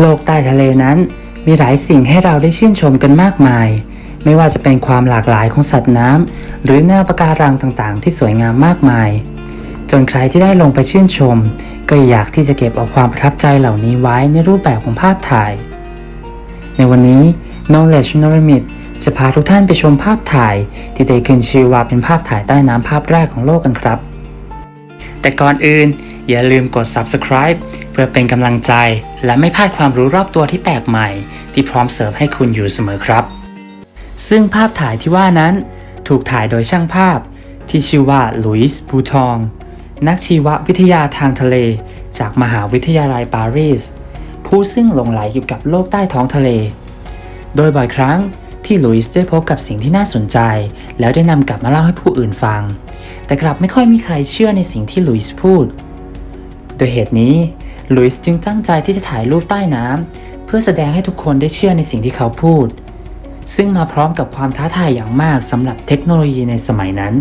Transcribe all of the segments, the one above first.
โลกใต้ทะเลนั้น มีหลายสิ่งให้เราได้ชื่นชมกันมากมาย ไม่ว่าจะเป็นความหลากหลายของสัตว์น้ำหรือแนวปะการังต่างๆ ที่สวยงามมากมาย จนใครที่ได้ลงไปชื่นชม ก็อยากที่จะเก็บเอาความประทับใจเหล่านี้ไว้ในรูปแบบของภาพถ่าย ในวันนี้ Knowledge No Limit จะพาทุกท่านไปชมภาพถ่าย ที่ได้ขึ้นชื่อว่าเป็นภาพถ่ายใต้น้ำภาพแรกของโลกกันครับ แต่ก่อนอื่น อย่าลืมกด subscribe เพื่อเป็นกำลังใจ และไม่พลาดความรู้รอบตัวที่แปลกใหม่ ที่พร้อมเสิร์ฟให้คุณอยู่เสมอครับ ซึ่งภาพถ่ายที่ว่านั้น ถูกถ่ายโดยช่างภาพ ที่ชื่อว่าลุยส์บูทอง นักชีววิทยาทางทะเล จากมหาวิทยาลัยปารีส ผู้ซึ่งหลงไหลอยู่ยวกับโลกใต้ท้องทะเล โดยบ่อยครั้งที่ลุยส์ได้พบกับสิ่งที่น่าสนใจ แล้วได้นำกลับมาเล่าให้ผู้อื่นฟัง แต่กลับไม่ค่อยมีใครเชื่อในสิ่งที่ลุยส์พูด โดยเหตุนี้ลุยส์จึงตั้งใจที่จะถ่ายรูปใต้น้ำเพื่อแสดงให้ทุกคนได้เชื่อในสิ่งที่เขาพูด ซึ่งมาพร้อมกับความท้าทายอย่างมากสำหรับเทคโนโลยีในสมัยนั้น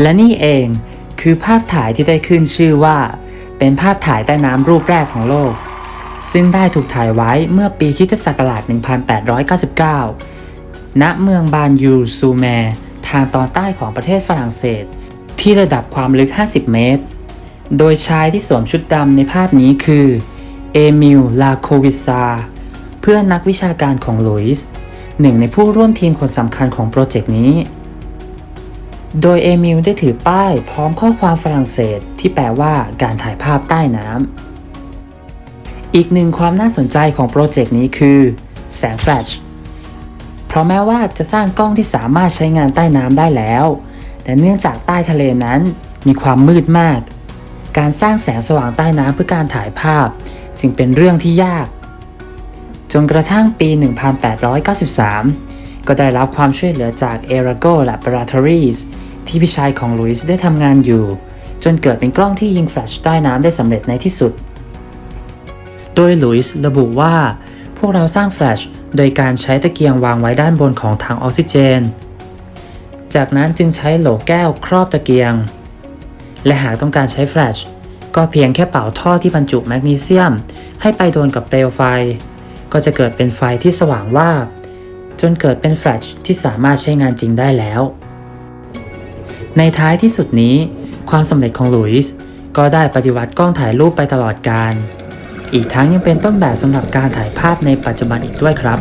และนี่เองคือภาพถ่ายที่ได้ขึ้นชื่อว่า เป็นภาพถ่ายใต้น้ำรูปแรกของโลก ซึ่งได้ถูกถ่ายไว้เมื่อปีคิศักราช 1899 ณ เมืองบานยูซูแมร์ทางตอนใต้ของประเทศฝรั่งเศส ที่ระดับความลึก 50 เมตร โดยชายที่สวมชุดดำในภาพนี้คือ เอมิล ลาโควิซา เพื่อนนักวิชาการของลุยส์หนึ่งในผู้ร่วมทีมคนสำคัญของโปรเจกต์นี้ โดยเอมิลได้ถือป้ายพร้อมข้อความฝรั่งเศสที่แปลว่าการถ่ายภาพใต้น้ำ อีกหนึ่งความน่าสนใจของโปรเจกต์นี้คือ แสงแฟลช เพราะแม้ว่าจะสร้างกล้องที่สามารถใช้งานใต้น้ำได้แล้ว แต่เนื่องจากใต้ทะเลนั้นมีความมืดมาก การสร้างแสงสว่างใต้น้ำเพื่อการถ่ายภาพ จึงเป็นเรื่องที่ยาก จนกระทั่งปี 1893 ก็ได้รับความช่วยเหลือจาก Arago Laboratories ที่พี่ชายของลุยส์ได้ทำงานอยู่ จนเกิดเป็นกล้องที่ยิงแฟลชใต้น้ำได้สำเร็จในที่สุด โดยลุยส์ระบุว่า พวกเราสร้างแฟลชโดยการใช้ตะเกียงวางไว้ด้านบนของถังออกซิเจน จากนั้นจึงใช้โหลแก้วครอบตะเกียง และหากต้องการใช้แฟลชก็เพียงแค่เป่าท่อที่บรรจุแมกนีเซียม ให้ไปโดนกับเปลวไฟ ก็จะเกิดเป็นไฟที่สว่างว่าจนเกิดเป็นแฟลชที่สามารถใช้งานจริงได้แล้ว ในท้ายที่สุดนี้ ความสำเร็จของลุยส์ก็ได้ปฏิวัติกล้องถ่ายรูปไปตลอดการ อีกทั้งยังเป็นต้นแบบสำหรับการถ่ายภาพในปัจจุบันอีกด้วยครับ